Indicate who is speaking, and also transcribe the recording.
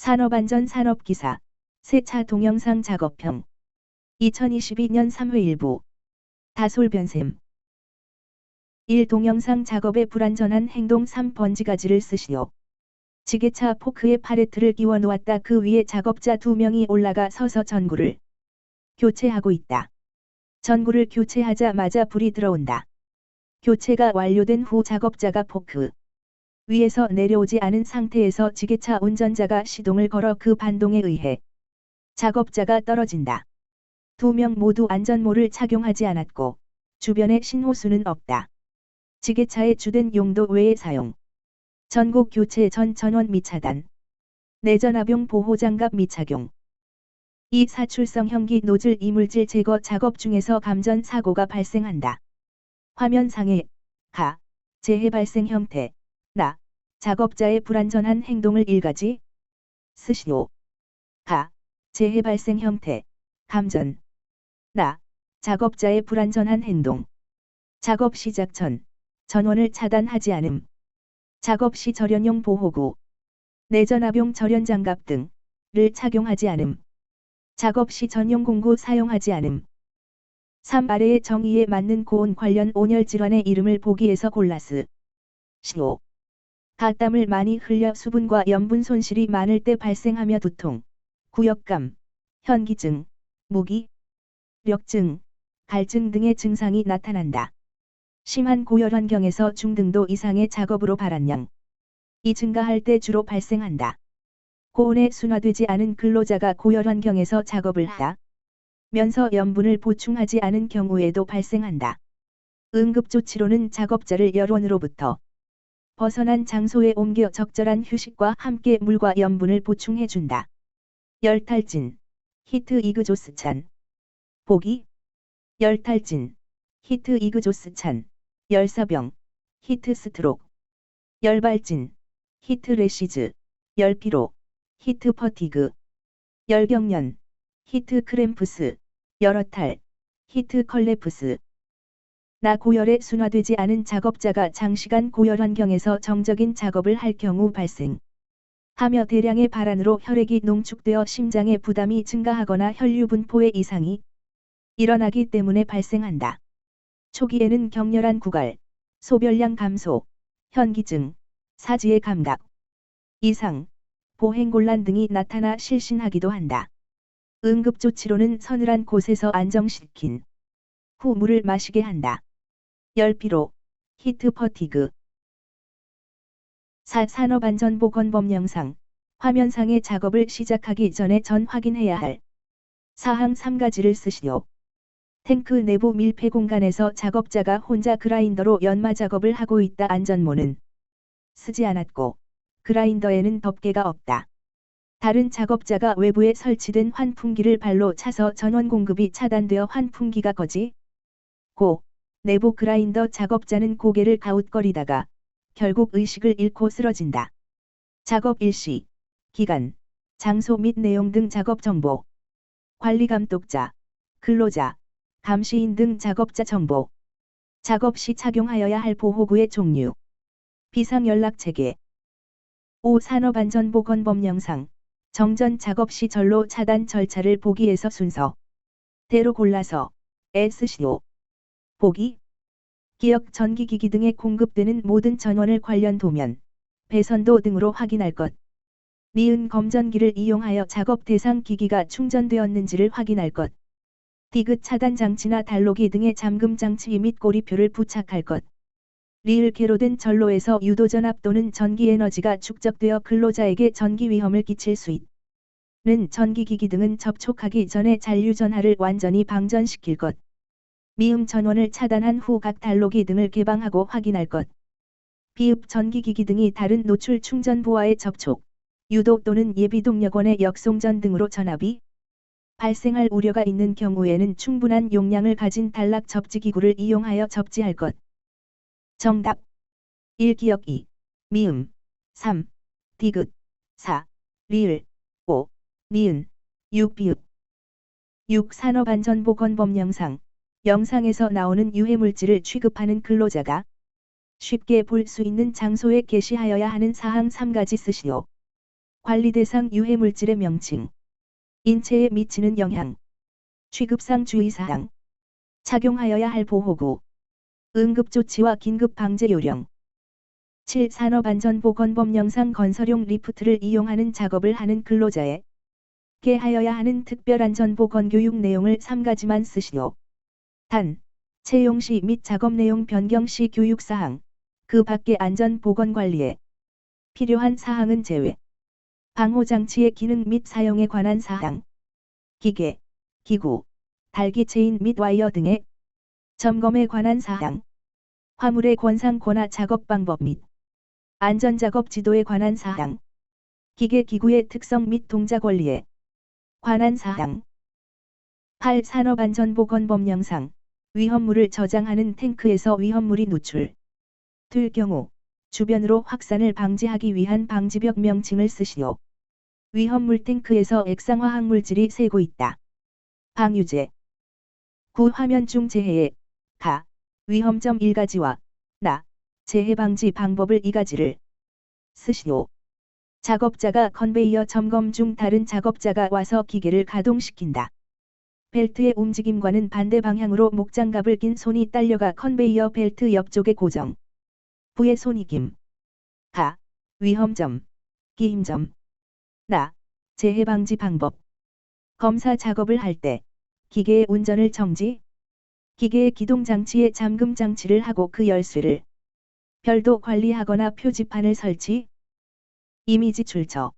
Speaker 1: 산업안전 산업기사 세차 동영상 작업형 2022년 3회 일부 다솔변샘 1. 동영상 작업의 불안전한 행동 3 번지가지를 쓰시오. 지게차 포크에 팔레트를 끼워 놓았다 그 위에 작업자 두 명이 올라가 서서 전구를 교체하고 있다. 전구를 교체하자마자 불이 들어온다. 교체가 완료된 후 작업자가 포크 위에서 내려오지 않은 상태에서 지게차 운전자가 시동을 걸어 그 반동에 의해 작업자가 떨어진다. 두 명 모두 안전모를 착용하지 않았고 주변에 신호수는 없다. 지게차의 주된 용도 외에 사용. 전국 교체 전 전원 미차단. 내전압용 보호장갑 미착용. 이 사출성 형기 노즐 이물질 제거 작업 중에서 감전 사고가 발생한다. 화면상에 가, 재해 발생 형태, 나, 작업자의 불안전한 행동을 일가지 쓰시오. 가, 재해 발생 형태, 감전, 나, 작업자의 불안전한 행동. 작업 시작 전, 전원을 차단하지 않음. 작업 시 절연용 보호구, 내전압용 절연 장갑 등을 착용하지 않음. 작업 시 전용 공구 사용하지 않음. 3. 아래의 정의에 맞는 고온 관련 온열 질환의 이름을 보기에서 골라스. 시오. 가땀을 많이 흘려 수분과 염분 손실이 많을 때 발생하며 두통, 구역감, 현기증, 무기, 력증, 갈증 등의 증상이 나타난다. 심한 고열 환경에서 중등도 이상의 작업으로 발한량. 이 증가할 때 주로 발생한다. 고온에 순화되지 않은 근로자가 고열 환경에서 작업을 하다. 면서 염분을 보충하지 않은 경우에도 발생한다. 응급조치로는 작업자를 열원으로부터 벗어난 장소에 옮겨 적절한 휴식과 함께 물과 염분을 보충해준다. 열탈진, 히트 이그조스 찬, 보기, 열탈진, 히트 이그조스 찬, 열사병, 히트 스트록, 열발진, 히트 레시즈, 열피로, 히트 퍼티그, 열경련, 히트 크램프스, 열어탈, 히트 컬레프스. 나 고열에 순화되지 않은 작업자가 장시간 고열 환경에서 정적인 작업을 할 경우 발생. 하며 대량의 발안으로 혈액이 농축되어 심장의 부담이 증가하거나 혈류 분포에 이상이 일어나기 때문에 발생한다. 초기에는 격렬한 구갈, 소별량 감소, 현기증, 사지의 감각, 이상, 보행곤란 등이 나타나 실신하기도 한다. 응급조치로는 서늘한 곳에서 안정시킨 후 물을 마시게 한다. 열피로, 히트 퍼티그 4. 산업안전보건법 영상 화면상의 작업을 시작하기 전에 전 확인해야 할 사항 3가지를 쓰시오. 탱크 내부 밀폐 공간에서 작업자가 혼자 그라인더로 연마 작업을 하고 있다 안전모는 쓰지 않았고 그라인더에는 덮개가 없다. 다른 작업자가 외부에 설치된 환풍기를 발로 차서 전원 공급이 차단되어 환풍기가 거지 고 내부 그라인더 작업자는 고개를 가웃거리다가 결국 의식을 잃고 쓰러진다. 작업 일시, 기간, 장소 및 내용 등 작업 정보, 관리 감독자, 근로자, 감시인 등 작업자 정보, 작업 시 착용하여야 할 보호구의 종류, 비상연락체계, 5. 산업안전보건법 영상, 정전 작업 시 절로 차단 절차를 보기에서 순서, 대로 골라서, SCO, 보기, 기역 전기기기 등에 공급되는 모든 전원을 관련 도면, 배선도 등으로 확인할 것. 니은 검전기를 이용하여 작업 대상 기기가 충전되었는지를 확인할 것. 디귿 차단 장치나 달로기 등의 잠금 장치 및 고리표를 부착할 것. 리을 개로된 전로에서 유도전압 또는 전기 에너지가 축적되어 근로자에게 전기 위험을 끼칠 수 있는 전기기기 등은 접촉하기 전에 잔류전하를 완전히 방전시킬 것. 미음 전원을 차단한 후 각 달로기 등을 개방하고 확인할 것. 비읍 전기기기 등이 다른 노출 충전부와의 접촉, 유도 또는 예비 동력원의 역송전 등으로 전압이 발생할 우려가 있는 경우에는 충분한 용량을 가진 단락 접지기구를 이용하여 접지할 것. 정답 1기역 2, 미음 3, 디귿 4, 리을 5, 니은 6 비읍 6 산업안전보건법 영상 영상에서 나오는 유해물질을 취급하는 근로자가 쉽게 볼 수 있는 장소에 게시하여야 하는 사항 3가지 쓰시오. 관리 대상 유해 물질의 명칭, 인체에 미치는 영향, 취급상 주의사항, 착용하여야 할 보호구, 응급조치와 긴급 방제 요령. 7. 산업안전보건법 영상 건설용 리프트를 이용하는 작업을 하는 근로자에 개하여야 하는 특별안전보건교육 내용을 3가지만 쓰시오. 단, 채용 시 및 작업 내용 변경 시 교육 사항, 그 밖의 안전 보건 관리에 필요한 사항은 제외. 방호 장치의 기능 및 사용에 관한 사항, 기계, 기구, 달기 체인 및 와이어 등의 점검에 관한 사항, 화물의 권상 권하 작업 방법 및 안전 작업 지도에 관한 사항, 기계 기구의 특성 및 동작 원리에 관한 사항 8. 산업안전보건법 영상 위험물을 저장하는 탱크에서 위험물이 누출 될 경우 주변으로 확산을 방지하기 위한 방지벽 명칭을 쓰시오. 위험물 탱크에서 액상화 학 물질이 새고 있다. 방유제 9. 화면 중 재해에 가 위험점 1가지와 나 재해 방지 방법을 2가지를 쓰시오. 작업자가 컨베이어 점검 중 다른 작업자가 와서 기계를 가동시킨다. 벨트의 움직임과는 반대 방향으로 목장갑을 낀 손이 딸려가 컨베이어 벨트 옆쪽에 고정. 부의 손이 김. 가. 위험점. 끼임점. 나. 재해 방지 방법. 검사 작업을 할 때 기계의 운전을 정지. 기계의 기동 장치에 잠금 장치를 하고 그 열쇠를 별도 관리하거나 표지판을 설치. 이미지 출처